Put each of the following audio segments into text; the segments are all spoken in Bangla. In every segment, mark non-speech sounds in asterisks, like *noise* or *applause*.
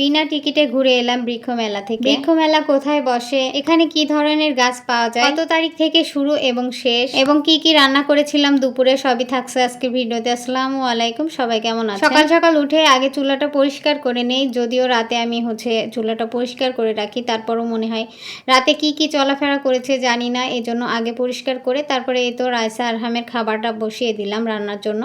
বিনা টিকিটে ঘুরে এলাম বৃক্ষ মেলা থেকে। বৃক্ষ মেলা কোথায় বসে? এখানে কি ধরনের গাছ পাওয়া যায়? কত তারিখ থেকে শুরু এবং শেষ? এবং কি কি রান্না করেছিলাম দুপুরে? সবই থাকছে আজকে ভিডিওতে। আসসালামু আলাইকুম, সবাই কেমন আছে সকাল সকাল উঠে আগে চুলাটা পরিষ্কার করে নেই, যদিও রাতে আমি হচ্ছে চুলাটা পরিষ্কার করে রাখি, তারপরও মনে হয় রাতে কি কি চলাফেরা করেছে জানি না, এজন্য আগে পরিষ্কার করে তারপরে এই তো রায়সা আরহামের খাবারটা বসিয়ে দিলাম রান্নার জন্য।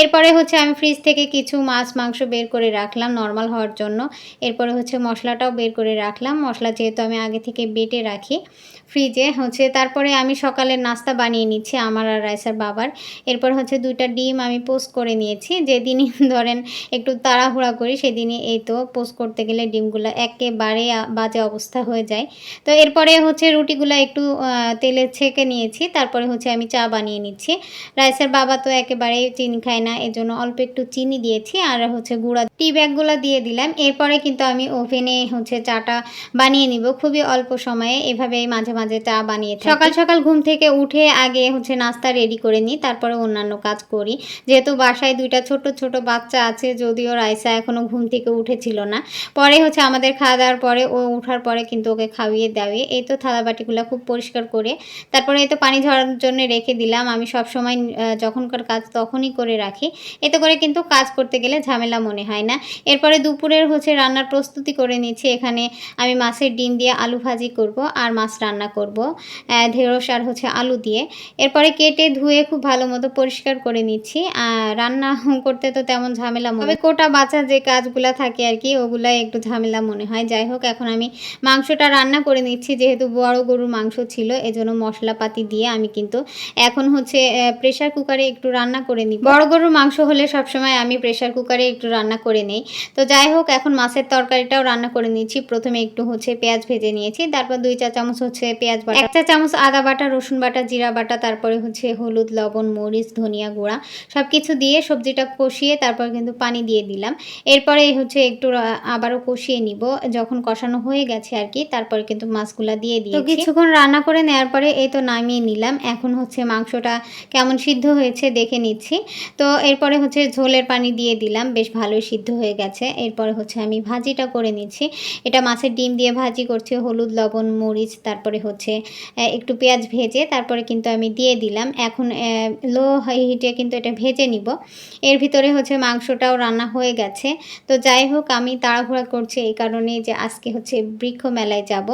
এরপরে হচ্ছে আমি ফ্রিজ থেকে কিছু মাছ, মাংস বের করে রাখলাম নর্মাল হওয়ার জন্য। এরপরে হচ্ছে মশলাটাও বের করে রাখলাম। মশলা যেহেতু আমি আগে থেকে বেটে রাখি ফ্রিজে, হচ্ছে তারপরে আমি সকালের নাস্তা বানিয়ে নিচ্ছি আমার আর রাইসার বাবার। এরপর হচ্ছে দুইটা ডিম আমি পোস্ট করে নিয়েছি। যেদিনই *laughs* ধরেন একটু তাড়াহুড়া করি, সেদিনই এই তো পোস্ট করতে গেলে ডিমগুলো একেবারে বাজে অবস্থা হয়ে যায়। তো এরপরে হচ্ছে রুটিগুলো একটু তেলে ছেঁকে নিয়েছি। তারপরে হচ্ছে আমি চা বানিয়ে নিচ্ছি। রাইসের বাবা তো একেবারে চিনি খায় না, এজন্য অল্প একটু চিনি দিয়েছি আর হচ্ছে গুঁড়া টি ব্যাগগুলো দিয়ে দিলাম। এরপরে কিন্তু আমি ওভেনে হচ্ছে চাটা বানিয়ে নিব। খুবই অল্প সময়ে এভাবে মাঝে মাঝে চা বানিয়ে সকাল সকাল ঘুম থেকে উঠে আগে হচ্ছে নাস্তা রেডি করে নিই, তারপরে অন্যান্য কাজ করি। যেহেতু বাসায় দুইটা ছোট ছোট বাচ্চা আছে, যদিও রাইসা এখনও ঘুম থেকে উঠেছিল না। পরে হচ্ছে আমাদের খাওয়া দাওয়ার পরে ও উঠার পরে কিন্তু ওকে খাইয়ে দাওয়িয়ে এই তো থালা বাটিগুলো খুব পরিষ্কার করে, তারপরে এই তো পানি ঝরার জন্য রেখে দিলাম। আমি সব সময় যখনকার কাজ তখনই করে রাখি। এতে করে কিন্তু কাজ করতে গেলে ঝামেলা মনে হয় না। এরপরে দুপুরের হচ্ছে রান্নার প্রস্তুতি করে নিচ্ছি। এখানে আমি মাছের ডিম দিয়ে আলু ভাজি করব আর মাছ রান্না করব। ঢেঁড়স আর হচ্ছে আলু দিয়ে। এরপরে কেটে ধুয়ে খুব ভালো মতো পরিষ্কার করে নিচ্ছি। রান্না করতে তো তেমন ঝামেলা মনে তবে কোটা বাছা যে কাজগুলা থাকে আর কি, ওগুলাই একটু ঝামেলা মনে হয়। যাই হোক, এখন আমি মাংসটা রান্না করে নিচ্ছি। যেহেতু বড় গরুর মাংস ছিল, এজন্য মশলাপাতি দিয়ে আমি কিন্তু এখন হচ্ছে প্রেশার কুকারে একটু রান্না করে নিই বড় গরুর মাংস হলে সবসময় আমি প্রেশার কুকারে একটু রান্না করে নেই। তো যাই হোক, এখন মাছের তরকারিটাও রান্না করে নিচ্ছি প্রথমে একটু হচ্ছে পেঁয়াজ ভেজে নিয়েছি তারপর দুই চা চামচ হচ্ছে পেঁয়াজ বাটা। এক চা চামচ আদা বাটা রসুন বাটা জিরা বাটা তারপরে হচ্ছে হলুদ লবণ মরিচ ধনিয়া গুঁড়া সব কিছু দিয়ে সবজিটা কষিয়ে তারপর কিন্তু পানি দিয়ে দিলাম। এরপরে হচ্ছে একটু আবারও কষিয়ে নিব। যখন কষানো হয়ে গেছে আর কি তারপরে কিন্তু মাছগুলা দিয়ে দিই তো কিছুক্ষণ রান্না করে নেওয়ার পরে এই তো নামিয়ে নিলাম। এখন হচ্ছে মাংসটা কেমন সিদ্ধ হয়েছে দেখে নিচ্ছি। তো এরপরে হচ্ছে ঝোলের পানি দিয়ে দিলাম। বেশ ভালোই সিদ্ধ হয়ে গেছে। এরপরে হচ্ছে আমি ভাজিটা করে নিচ্ছি। এটা মাছের ডিম দিয়ে ভাজি করছি, হলুদ, লবণ, মরিচ, তারপরে হচ্ছে একটু পেঁয়াজ ভেজে তারপরে কিন্তু আমি দিয়ে দিলাম। এখন লো হিটে কিন্তু এটা ভেজে নিব। এর ভিতরে হচ্ছে মাংসটাও রান্না হয়ে গেছে। তো যাই হোক, আমি তাড়াহুড়া করছি এই কারণে যে আজকে হচ্ছে বৃক্ষ মেলায় যাব।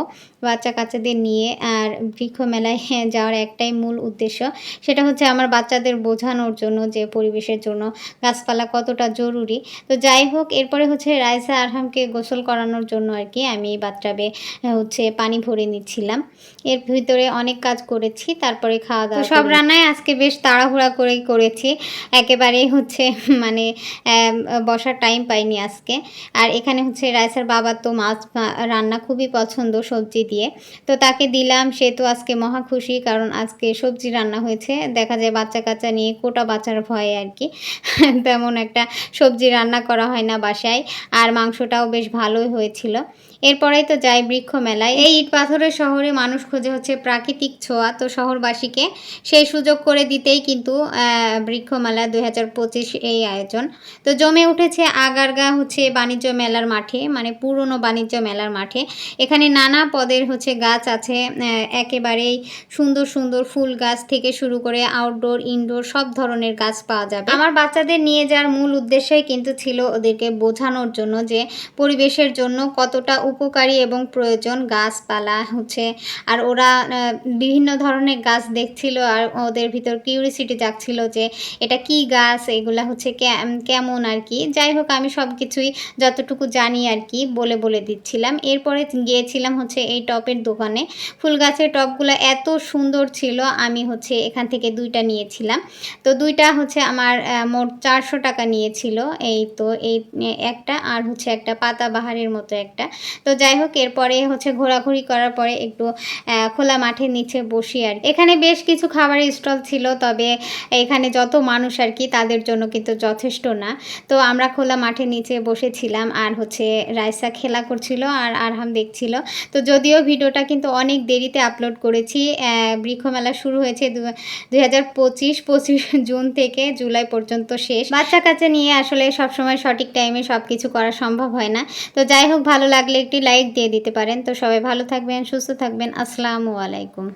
বাচ্চা কাচ্চাদের নিয়ে আর বৃক্ষ মেলায় যাওয়ার একটাই মূল উদ্দেশ্য। সেটা হচ্ছে আমার বাচ্চাদের বোঝানোর জন্য, যে পরিবেশের জন্য গাছপালা কতটা জরুরি। তো যাই হোক, এরপরে হচ্ছে রাইসা আরহামকে গোসল করানোর জন্য আর কি আমি বাথটাবে হচ্ছে পানি ভরে নিচ্ছিলাম। এর ভিতরে অনেক কাজ করেছি তারপরে খাওয়া দাওয়া সব রান্নায় আজকে বেশ তাড়াহুড়া করেই করেছি। একেবারেই হচ্ছে *laughs* মানে বসার টাইম পাইনি আজকে। আর এখানে হচ্ছে রাইসার বাবার তো মাছ রান্না খুবই পছন্দ সবজি দিয়ে। তো তাকে দিলাম সে তো আজকে মহা খুশি কারণ আজকে সবজি রান্না হয়েছে। দেখা যায় বাচ্চা কাচ্চা নিয়ে কোটা বাচ্চার ভয়ে আর কি। *laughs* তেমন একটা সবজি রান্না করা হয় না বাসায়। আর মাংসটাও বেশ ভালোই হয়েছিল। এরপরেই তো যাই বৃক্ষ মেলায়। এই ইট পাথরের শহরে মানুষ খুঁজে হচ্ছে প্রাকৃতিক ছোঁয়া। তো শহরবাসীকে সেই সুযোগ করে দিতেই কিন্তু বৃক্ষ মেলা দুই হাজার পঁচিশ এই আয়োজন। তো জমে উঠেছে আগারগা হচ্ছে বাণিজ্য মেলার মাঠে মানে পুরনো বাণিজ্য মেলার মাঠে। এখানে নানা পদের হচ্ছে গাছ আছে একেবারেই সুন্দর সুন্দর ফুল গাছ থেকে শুরু করে আউটডোর ইনডোর সব ধরনের গাছ পাওয়া যাবে। আমার বাচ্চাদের নিয়ে যাওয়ার মূল উদ্দেশ্যই কিন্তু ছিল ওদেরকে বোঝানোর জন্য যে পরিবেশের জন্য কতটা উপকারী এবং প্রয়োজন গাছপালা হচ্ছে। আর ওরা বিভিন্ন ধরনের গাছ দেখছিল আর ওদের ভিতর কিউরিসিটি যাচ্ছিল যে এটা কি গাছ, এগুলা হচ্ছে কেমন আর কি। যাই হোক, আমি সব কিছুই যতটুকু জানি আর কি বলে বলে দিচ্ছিলাম। এরপরে গিয়েছিলাম হচ্ছে এই টপের দোকানে। ফুল গাছের টপগুলো এত সুন্দর ছিল, আমি হচ্ছে এখান থেকে দুইটা নিয়েছিলাম। তো দুইটা হচ্ছে আমার মোট চারশো টাকা নিয়েছিল। এই তো, এই একটা আর হচ্ছে একটা পাতাবাহারের মতো একটা। তো যাই হোক এরপরে হচ্ছে ঘোরাঘুরি করার পরে একটু খোলা মাঠের নিচে বসি আর এখানে বেশ কিছু খাবারের স্টল ছিল, তবে এখানে যত মানুষ আর কি, তাদের জন্য কিন্তু যথেষ্ট না। তো আমরা খোলা মাঠের নিচে বসেছিলাম আর হচ্ছে রাইসা খেলা করছিল আর আরহাম দেখছিল। তো যদিও ভিডিওটা কিন্তু অনেক দেরিতে আপলোড করেছি বৃক্ষমেলা শুরু হয়েছে দুই হাজার পঁচিশ জুন থেকে জুলাই পর্যন্ত শেষ। বাচ্চা কাচ্চা নিয়ে আসলে সবসময় সঠিক টাইমে সব কিছু করা সম্ভব হয় না। তো যাই হোক, ভালো লাগলে একটি লাইক দিয়ে দিতে পারেন। তো সবাই ভালো থাকবেন, সুস্থ থাকবেন। আসসালামু আলাইকুম।